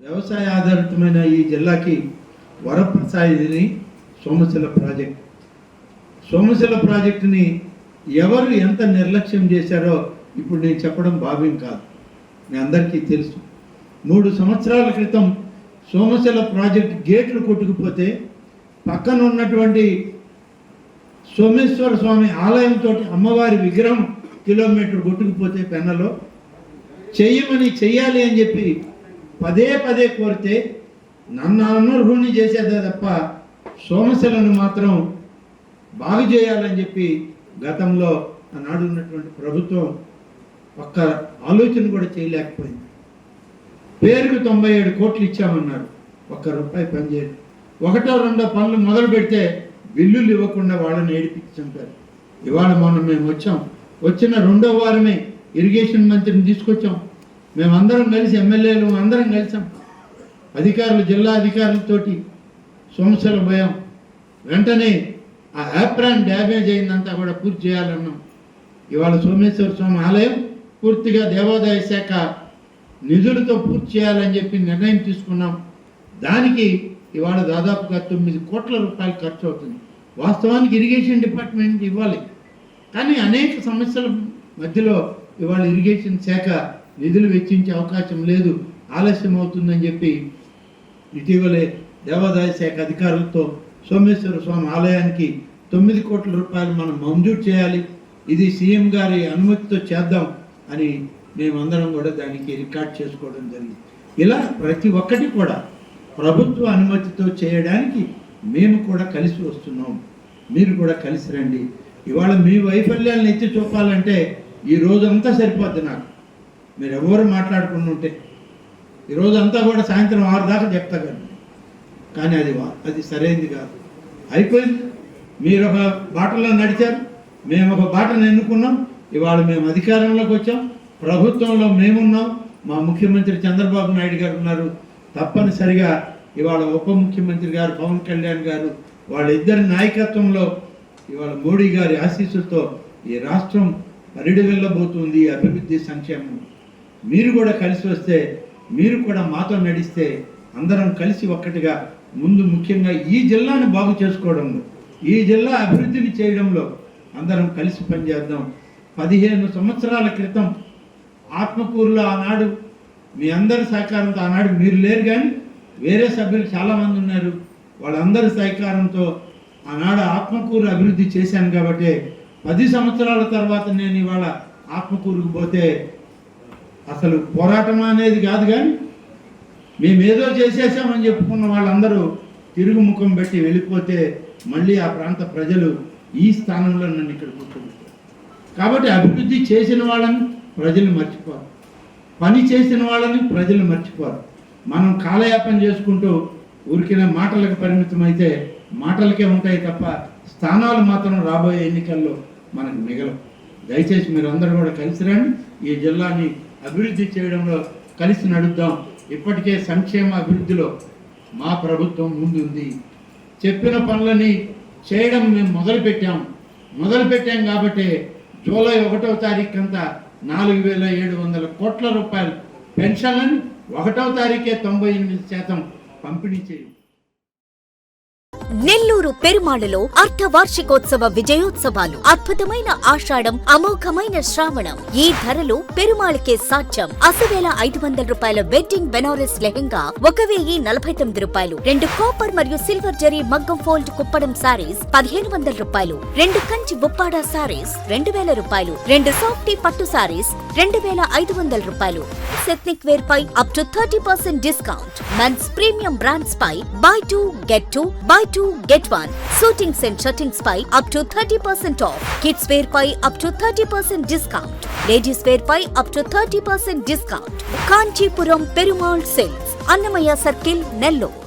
వ్యవసాయ ఆధారితమైన ఈ జిల్లాకి వరప్రసాదిని సోమశిల ప్రాజెక్ట్. సోమశిల ప్రాజెక్టుని ఎవరు ఎంత నిర్లక్ష్యం చేశారో ఇప్పుడు నేను చెప్పడం భావ్యం కాదు. మీ అందరికీ తెలుసు. మూడు సంవత్సరాల క్రితం సోమశిల ప్రాజెక్ట్ గేట్లు కొట్టుకుపోతే పక్కన ఉన్నటువంటి సోమేశ్వర స్వామి ఆలయంతో అమ్మవారి విగ్రహం కిలోమీటర్ కొట్టుకుపోతే పెన్నలో చెయ్యమని చెయ్యాలి అని చెప్పి పదే పదే కోరితే నన్ను అనర్హుణ్ణి చేసేదే తప్ప సోమశలను మాత్రం బాగు చేయాలని చెప్పి గతంలో ఆనాడు ఉన్నటువంటి ప్రభుత్వం ఒక్క ఆలోచన కూడా చేయలేకపోయింది. పేరుకు తొంభై ఏడు కోట్లు ఇచ్చామన్నారు. ఒక్క రూపాయి పనిచేయడం ఒకటో రెండో పనులు మొదలు పెడితే బిల్లులు ఇవ్వకుండా వాళ్ళని ఏడిపించుంటారు. ఇవాళ మొన్న మేము వచ్చాం. వచ్చిన రెండో వారమే ఇరిగేషన్ మంత్రిని తీసుకొచ్చాం. మేమందరం కలిసి ఎమ్మెల్యేలు అందరం కలిసాం. అధికారులు జిల్లా అధికారులతోటి సోమశల భయం వెంటనే ఆ యాప్రాన్ డ్యామేజ్ అయిందంతా కూడా పూర్తి చేయాలన్నాం. ఇవాళ సోమేశ్వర స్వామి ఆలయం పూర్తిగా దేవాదాయ శాఖ నిధులతో పూర్తి చేయాలని చెప్పి నిర్ణయం తీసుకున్నాం. దానికి ఇవాళ దాదాపుగా తొమ్మిది కోట్ల రూపాయలు ఖర్చు అవుతుంది. వాస్తవానికి ఇరిగేషన్ డిపార్ట్మెంట్ ఇవ్వాలి. కానీ అనేక సమస్యల మధ్యలో ఇవాళ ఇరిగేషన్ శాఖ నిధులు వెచ్చించే అవకాశం లేదు. ఆలస్యం అవుతుందని చెప్పి ఇటీవలే దేవాదాయ శాఖ అధికారులతో సోమేశ్వర స్వామి ఆలయానికి తొమ్మిది కోట్ల రూపాయలు మనం మంజూరు చేయాలి. ఇది సీఎం గారి అనుమతితో చేద్దాం అని మేమందరం కూడా దానికి రికార్డ్ చేసుకోవడం జరిగింది. ఇలా ప్రతి ఒక్కటి కూడా ప్రభుత్వ అనుమతితో చేయడానికి మేము కూడా కలిసి వస్తున్నాం. మీరు కూడా కలిసి రండి. ఇవాళ మీ వైఫల్యాలను ఎత్తి చూపాలంటే ఈ రోజంతా సరిపోద్ది నాకు. మీరు ఎవరు మాట్లాడుకుని ఉంటే ఈ కూడా సాయంత్రం ఆరు దాకా చెప్తా కానీ కానీ అది అది సరైనది కాదు. అయిపోయింది. మీరు ఒక బాటలో నడిచారు. మేము ఒక బాటను ఎన్నుకున్నాం. ఇవాళ మేము అధికారంలోకి వచ్చాం. ప్రభుత్వంలో మేమున్నాం. మా ముఖ్యమంత్రి చంద్రబాబు నాయుడు గారు ఉన్నారు. తప్పనిసరిగా ఇవాళ ఉప ముఖ్యమంత్రి గారు పవన్ కళ్యాణ్ గారు వాళ్ళిద్దరి నాయకత్వంలో ఇవాళ మోడీ గారి ఆశీస్సులతో ఈ రాష్ట్రం పరిడి వెళ్ళబోతుంది అభివృద్ధి సంక్షేమం. మీరు కూడా కలిసి వస్తే మీరు కూడా మాతో నడిస్తే అందరం కలిసి ఒక్కటిగా ముందు ముఖ్యంగా ఈ జిల్లాను బాగు చేసుకోవడంలో ఈ జిల్లా అభివృద్ధిని చేయడంలో అందరం కలిసి పనిచేద్దాం. పదిహేను సంవత్సరాల క్రితం ఆత్మకూరులో ఆనాడు మీ అందరి సహకారంతో ఆనాడు మీరు లేరు కానీ వేరే సభ్యులు చాలామంది ఉన్నారు. వాళ్ళందరి సహకారంతో ఆనాడు ఆత్మకూరు అభివృద్ధి చేశాను కాబట్టి పది సంవత్సరాల తర్వాత నేను ఇవాళ ఆత్మకూరుకు పోతే అసలు పోరాటం అనేది కాదు కానీ మేమేదో చేసేసామని చెప్పుకున్న వాళ్ళందరూ తిరుగు ముఖం పెట్టి వెళ్ళిపోతే మళ్ళీ ఆ ప్రాంత ప్రజలు ఈ స్థానంలో నన్ను ఇక్కడ కూర్చోబెట్టారు. కాబట్టి అభివృద్ధి చేసిన వాళ్ళని ప్రజలు మర్చిపోరు. పని చేసిన వాళ్ళని ప్రజలు మర్చిపోరు. మనం కాలయాపన చేసుకుంటూ ఊరికిన మాటలకు పరిమితం అయితే మాటలకే ఉంటాయి తప్ప స్థానాలు మాత్రం రాబోయే ఎన్నికల్లో మనకు మిగలవు. దయచేసి మీరు అందరూ కూడా కలిసి రండి. ఈ జిల్లాని అభివృద్ధి చేయడంలో కలిసి నడుద్దాం. ఇప్పటికే సంక్షేమ అభివృద్ధిలో మా ప్రభుత్వం ముందుంది. చెప్పిన పనులని చేయడం మేము మొదలుపెట్టాం. మొదలుపెట్టాం కాబట్టి జూలై ఒకటో తారీఖు అంతా నాలుగు వేల ఏడు వందల కోట్ల రూపాయలు పెన్షన్లను ఒకటో తారీఖే తొంభై ఎనిమిది శాతం పంపిణీ చేయం. నెల్లూరు పెరుమాళలో అర్ధ వార్షికోత్సవ విజయోత్సవాలు. అద్భుతమైన ఆషాఢం అమోఘమైన శ్రావణం. ఈ ధరలు పెరుమాళకే సాధ్యం. అసవేల ఐదు వందల రూపాయల వెడ్డింగ్ బెనారస్ లెహెంగా ఒక వెయ్యి నలభై తొమ్మిది రూపాయలు. రెండు కాపర్ మరియు సిల్వర్ జరీ మగ్గం ఫోల్డ్ కుప్పడం సారీస్ పదిహేను వందల రూపాయలు. రెండు కంచి బుప్పాడా సారీస్ రెండు వేల రూపాయలు. రెండు సాఫ్టీ పట్టు సారీస్ రెండు వేల ఐదు వందల రూపాయలు. Ethnic wear pi up to thirty percent discount. Men's premium brands pi buy two get two buy two get one suitings and shirtings pi up to thirty percent off kids wear pi up to thirty percent discount ladies wear pi up to thirty percent discount Kanchipuram Perumal sales Annamayya circle Nellore